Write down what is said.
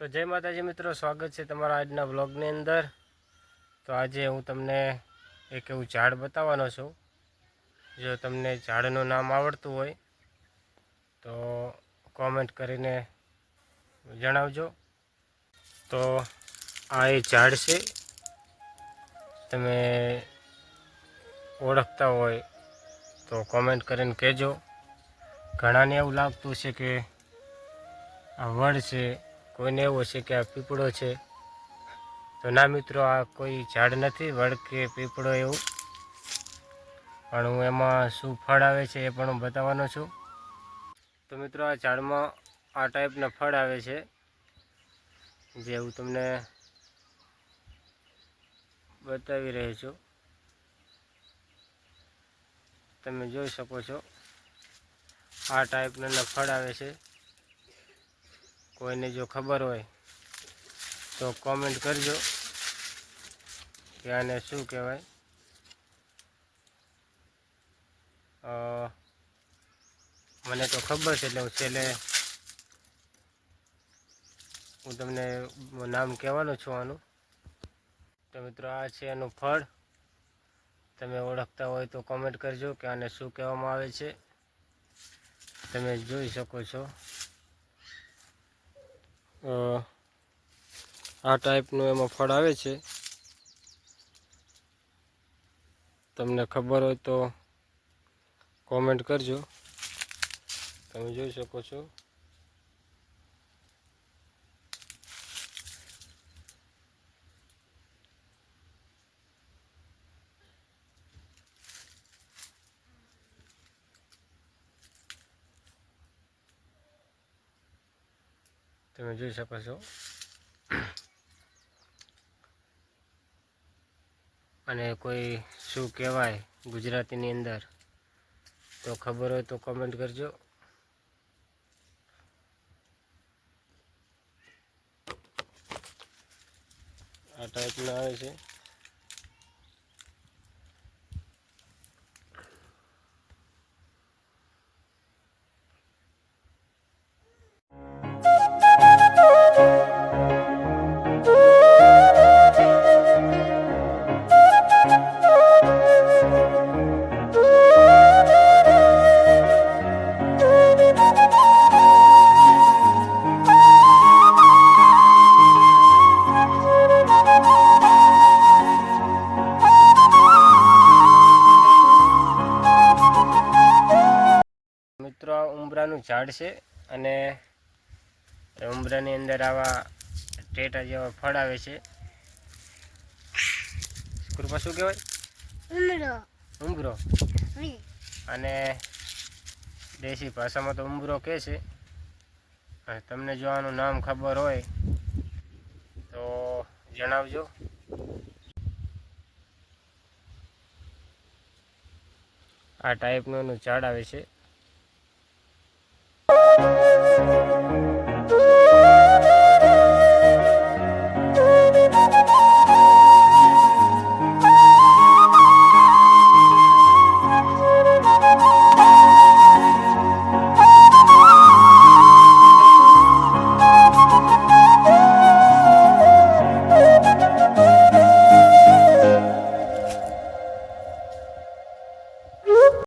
તો જય માતાજી મિત્રો, સ્વાગત છે તમારા આજના બ્લોગની અંદર. તો આજે હું તમને એક એવું ઝાડ બતાવવાનો છું. જો તમને ઝાડનું નામ આવડતું હોય, તો કોમેન્ટ કરીને જણાવજો. તો આ એ ઝાડ છે. તમે ઓળખતા હોય, તો કોમેન્ટ કરીને કહેજો. ઘણાને એવું લાગતું છે કે આ વડ છે. કોઈને એવું હશે કે આ પીપળો છે. તો ના મિત્રો, આ કોઈ ઝાડ નથી વડ કે પીપળો એવું. પણ હું એમાં શું ફળ આવે છે એ પણ હું બતાવવાનો છું. તો મિત્રો, આ ઝાડમાં આ ટાઈપના ફળ આવે છે. જે હું તમને બતાવી રહ્યો છું. તમે જોઈ શકો છો. આ ટાઈપના ફળ આવે છે. કોઈને જો ખબર હોય તો કોમેન્ટ કરજો કે આને શું કહેવાય? મને તો ખબર છે એટલે હું છેલ્લે હું તમને નામ કહેવાનો છું આનું. તો મિત્રો આ છે એનું ફળ. તમે ઓળખતા હોય તો કોમેન્ટ કરજો કે આને શું કહેવામાં આવે છે. તમે જોઈ શકો છો. આ ટાઈપનું એમાં ફળ આવે છે. તમને ખબર હોય તો કોમેન્ટ કરજો. તમે જોઈ શકો છો. તમે જોઈ શકો છો. અને કોઈ શું કહેવાય ગુજરાતીની અંદર, તો ખબર હોય તો કોમેન્ટ કરજો. આ ટાઈપના આવે છે. મિત્રો આ ઉંબરાનું ઝાડ છે અને ઉમરાની અંદર આવા ટેટા જેવા ફળ આવે છે. કૃપા શું કહેવાય? ઉમરો. અને દેશી ભાષામાં તો ઉંબરો કહે છે. તમને જો આનું નામ ખબર હોય તો જણાવજો. આ ટાઈપનું એનું ઝાડ આવે છે. 啊。